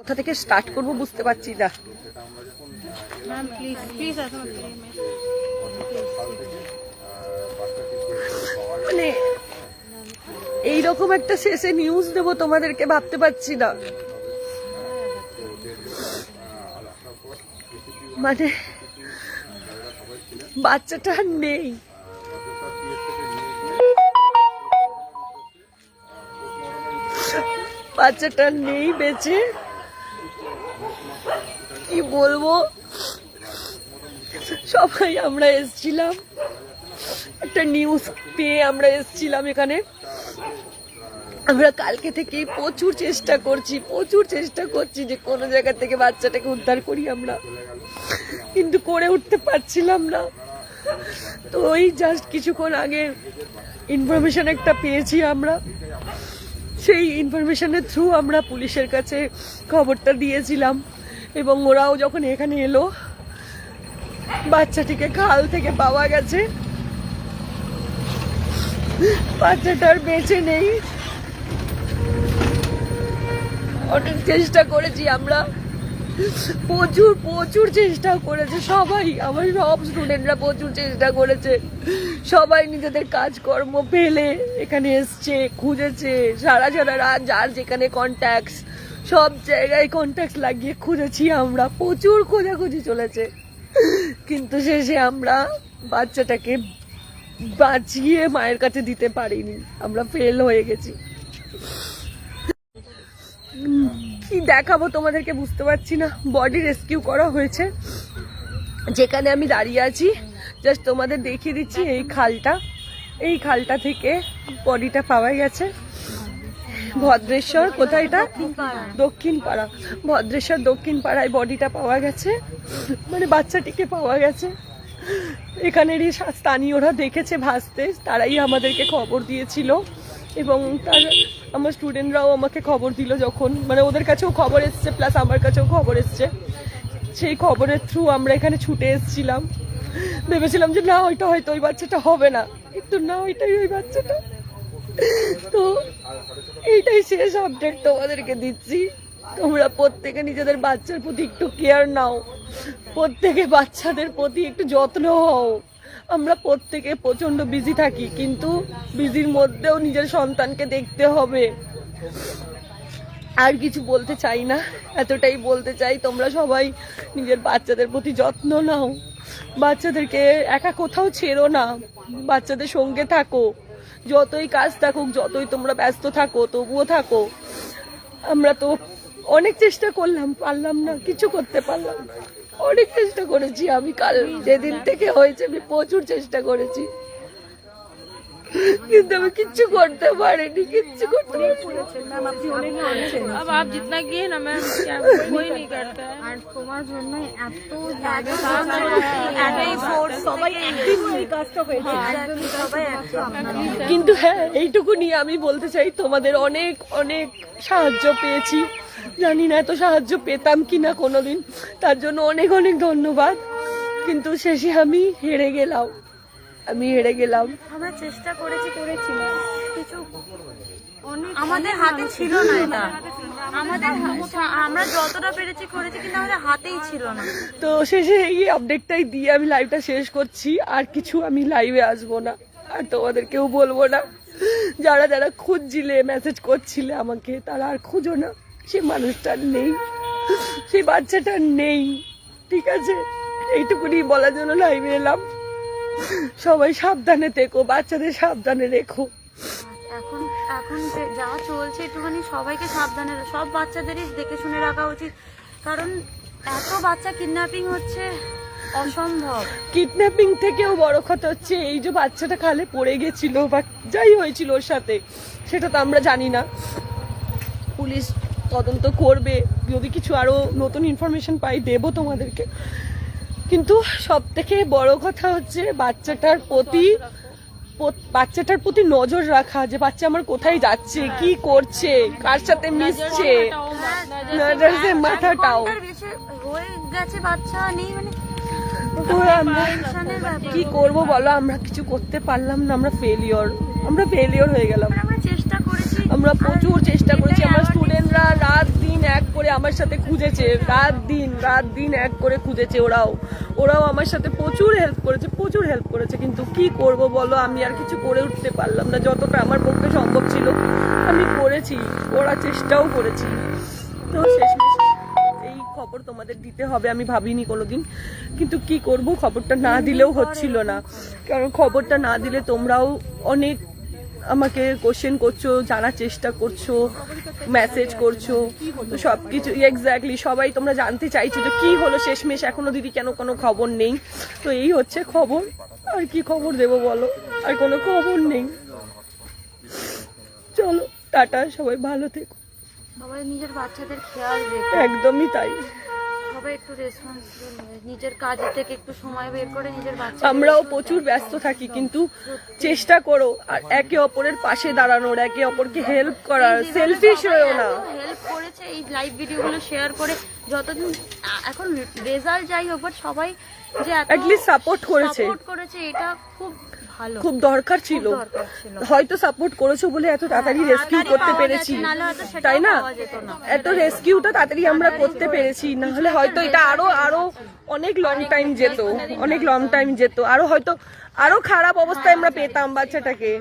কোথা থেকে স্টার্ট করব বুঝতে পারছি না। মানে এইরকম একটা শেষে নিউজ দেব তোমাদেরকে ভাবতে পারছি না। মানে বাচ্চাটা নেই। বাচ্চাটা নেই বেঁচে। কি বলব? সবাই আমরা এসছিলাম। একটা নিউজ পেয়ে আমরা এসেছিলাম এখানে। আমরা কালকে থেকে প্রচুর চেষ্টা করছি, প্রচুর চেষ্টা করছি যে কোনো জায়গা থেকে বাচ্চাটাকে উদ্ধার করি আমরা। কিন্তু করে উঠতে পারছিলাম না। তো ওই জাস্ট কিছুক্ষণ আগে ইনফরমেশন একটা পেয়েছি আমরা। সেই ইনফরমেশানের থ্রু আমরা পুলিশের কাছে খবরটা দিয়েছিলাম। এবং ওরাও যখন এখানে এলো, বাচ্চাটিকে খাল থেকে পাওয়া গেছে। বাচ্চাটার বেঁচে নেই। অনেক চেষ্টা করেছি আমরা। প্রচুর প্রচুর চেষ্টা করেছে সবাই। আমার সব স্টুডেন্টরা প্রচুর চেষ্টা করেছে। সবাই নিজেদের কাজকর্ম ফেলে এখানে এসছে, খুঁজেছে, সারা সারা রাত যার যেখানে কন্ট্যাক্টস সব জায়গায় কন্ট্যাক্ট লাগিয়ে খুঁজেছি আমরা। প্রচুর খোঁজাখুঁজি চলেছে। কিন্তু শেষে আমরা বাচ্চাটাকে বাঁচিয়ে মায়ের কাছে দিতে পারিনি। আমরা ফেল হয়ে গেছি। কি দেখাবো তোমাদেরকে বুঝতে পারছি না। বডি রেস্কিউ করা হয়েছে। যেখানে আমি দাঁড়িয়ে আছি জাস্ট তোমাদের দেখিয়ে দিচ্ছি এই খালটা। এই খালটা থেকে বডিটা পাওয়া গেছে। ভদ্রেশ্বর, কোথায় এটা? দক্ষিণ পাড়া ভদ্রেশ্বর দক্ষিণ পাড়ায় বডিটা পাওয়া গেছে। মানে বাচ্চাটিকে পাওয়া গেছে। এখানেরই স্থানীয়রা দেখেছে ভাসতে। তারাই আমাদেরকে খবর দিয়েছিল। এবং তার আমার স্টুডেন্টরাও আমাকে খবর দিল যখন। মানে ওদের কাছেও খবর এসছে প্লাস আমার কাছেও খবর এসছে। সেই খবরের থ্রু আমরা এখানে ছুটে এসেছিলাম। ভেবেছিলাম যে, না, ওইটা হয়তো ওই বাচ্চাটা হবে না। কিন্তু না, ওইটাই ওই বাচ্চাটা। এইটাই শেষ আপডেট তোমাদেরকে দিচ্ছি। তোমরা প্রত্যেকে নিজেদের বাচ্চার প্রতি একটু কেয়ার নাও। প্রত্যেকে বাচ্চাদের প্রতি একটু যত্ন হও। আমরা প্রত্যেকে প্রচণ্ড বিজি থাকি, কিন্তু বিজির মধ্যেও নিজের সন্তানকে দেখতে হবে। আর কিছু বলতে চাই না, এতটাই বলতে চাই, তোমরা সবাই নিজের বাচ্চাদের প্রতি যত্ন নাও। বাচ্চাদেরকে একা কোথাও ছেড়ো না। বাচ্চাদের সঙ্গে থাকো। যতই কাজ থাকুক, যতই তোমরা ব্যস্ত থাকো, তবুও থাকো। আমরা তো অনেক চেষ্টা করলাম, পারলাম না, কিছু করতে পারলাম অনেক চেষ্টা করেছি আমি কাল, যেদিন থেকে হয়েছে আমি প্রচুর চেষ্টা করেছি। কিন্তু আমি কিচ্ছু করতে পারিনি কিচ্ছু করতে পারিনি अब आप जितना किए ना मैम क्या कोई नहीं करता है আর তোমার জন্য এত এতই force, সবাই একদিন এই কাজটা হয়েছে একদমই সবাই একদম কিন্তু হ্যাঁ এইটুকু নিয়ে আমি বলতে চাই তোমাদের অনেক অনেক সাহায্য পেয়েছি জানি না এত সাহায্য পেতাম কিনা কোনোদিন তার জন্য অনেক অনেক ধন্যবাদ কিন্তু শেষে আমি হেরে গেলাম আমি হেরে গেলাম। আমরা চেষ্টা করেছি করেছি কিছু আমাদের হাতে ছিল না এটা। আমাদের আমরা যতটা পেরেছি করেছি কিন্তু আমাদের হাতেই ছিল না। তো শেষে এই আপডেটটাই দিয়ে আমি লাইভটা শেষ করছি। আর কিছু আমি লাইভে আসব না। আর তোমাদেরকেও বলব না। যারা যারা খুঁজছিলে মেসেজ করছিলে আমাকে তারা আর খুঁজো না। সে মানুষটা আর নেই। সেই বাচ্চাটা আর নেই। ঠিক আছে? এইটুকুনি বলার জন্য লাইভে এলাম। সবাই সাবধানে থেকো বাচ্চাদের সাবধানে রেখো। এখন এখন যে যা চলছে একটুখানি সবাইকে সাবধানে সব বাচ্চাদেরই দেখে শুনে রাখা উচিত। কারণ এত বাচ্চা কিডন্যাপিং হচ্ছে অসম্ভব। কিডন্যাপিং থেকেও বড় কথা হচ্ছে এই যে বাচ্চাটা খালে পড়ে গেছিল বা যাই হয়েছিল ওর সাথে সেটা তো আমরা জানি না। পুলিশ তদন্ত করবে যদি কিছু আরও নতুন ইনফরমেশন পাই দেবো তোমাদেরকে। কিন্তু সব থেকে বড় কথা হচ্ছে বাচ্চাটার প্রতি বাচ্চাটার প্রতি নজর রাখা যে বাচ্চা আমার কোথায় যাচ্ছে কি করছে কার সাথে মিশছে মাথাটাও। হয়ে গেছে বাচ্চা নেই মানে কি করব বলো? আমরা কিছু করতে পারলাম না আমরা ফেলিওর আমরা ফেলিওর হয়ে গেলাম। আমরা চেষ্টা করেছি। আমরা প্রচুর চেষ্টা করেছি আমার স্টুডেন্টরা রাত দিন এক করে আমার সাথে খুঁজেছে, রাত দিন রাত দিন এক করে খুঁজেছে ওরাও। ওরাও আমার সাথে প্রচুর হেল্প করেছে, প্রচুর হেল্প করেছে, কিন্তু কি করব বলো? আমি আর কিছু করে উঠতে পারলাম না, যতটা আমার পক্ষে সম্ভব ছিল, আমি করেছি ওরা চেষ্টাও করেছি। তো শেষমেশ এই খবর তোমাদের দিতে হবে, আমি ভাবিনি কোনোদিন। কিন্তু কি করব? খবরটা না দিলেও হচ্ছিল না। কারণ খবরটা না দিলে তোমরাও অনেক আমাকে কোশ্চেন করছ জানার চেষ্টা করছ মেসেজ করছ তো সব কিছু এক্স্যাক্টলি সবাই তোমরা জানতে চাইছো যে কি হলো শেষমেশ এখনও দিদি কেন কোনো খবর নেই? তো এই হচ্ছে খবর। আর কি খবর দেবো বলো? আর কোনো খবর নেই। চলো টাটা সবাই ভালো থেকো। নিজের বাচ্চাদের খেয়াল একদমই তাই। সবাই একটু রেসপন্সিবল নিজের কাজের থেকে একটু সময় বের করে নিজের বাচ্চা আমরাও প্রচুর ব্যস্ত থাকি কিন্তু চেষ্টা করো আর একে অপরের পাশে দাঁড়ানোর একে অপরকে হেল্প করার সেলফিশ হয়েও না হেল্প করেছে এই লাইভ ভিডিওগুলো শেয়ার করে যতদিন এখন রেজাল্ট যাই হোক সবাই যে এত support করেছে। support করেছে এটা খুব ভালো। খুব দরকার ছিল। হয়তো সাপোর্ট করেছ বলে এত তাড়াতাড়ি রেস্কিউ করতে পেরেছি। তাই না? না। এত রেস্কিউটা তাড়াতাড়ি আমরা করতে পেরেছি। না হলে হয়তো এটা আরও আরও অনেক লং টাইম যেত অনেক লং টাইম যেত। আরও হয়তো আরও খারাপ অবস্থায় আমরা পেতাম বাচ্চাটাকে।